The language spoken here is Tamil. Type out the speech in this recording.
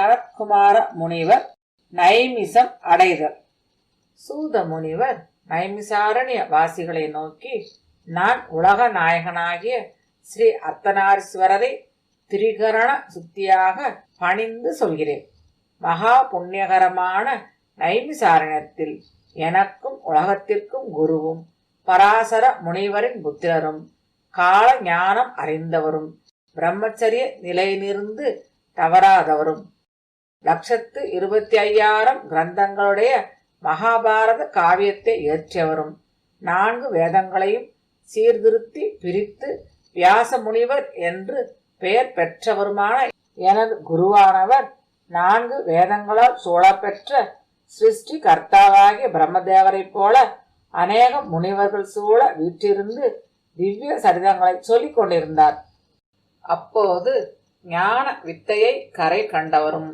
சரத்குமார முனிவர் நைமிசம் அடைதல். சூத முனிவர் நைமிசாரண்ய வாசிகளை நோக்கி நான் உலக நாயகனாகிய ஸ்ரீ அர்த்தநாரீஸ்வரரை திரிகரண சுத்தியாக பணிந்து சொல்கிறேன். மகா புண்ணியகரமான நைமிசாரணத்தில் எனக்கும் உலகத்திற்கும் குருவும் பராசர முனிவரின் புத்திரரும் கால ஞானம் அறிந்தவரும் பிரம்மச்சரிய நிலையிலிருந்து தவறாதவரும் லட்சத்து இருபத்தி ஐயாயிரம் கிரந்தங்களுடைய மகாபாரத காவியத்தை இயற்றியவரும் நான்கு வேதங்களையும் சீர்திருத்தி பிரித்து வியாச முனிவர் என்று பெயர் பெற்றவருமான எனது குருவானவர் நான்கு வேதங்களால் சூழப்பெற்ற சிருஷ்டி கர்த்தாவாகிய பிரம்மதேவரைப் போல அநேக முனிவர்கள் சூழ வீற்றிருந்து திவ்ய சரிதங்களை சொல்லிக் கொண்டிருந்தார். அப்போது ஞான வித்தையை கரை கண்டவரும்.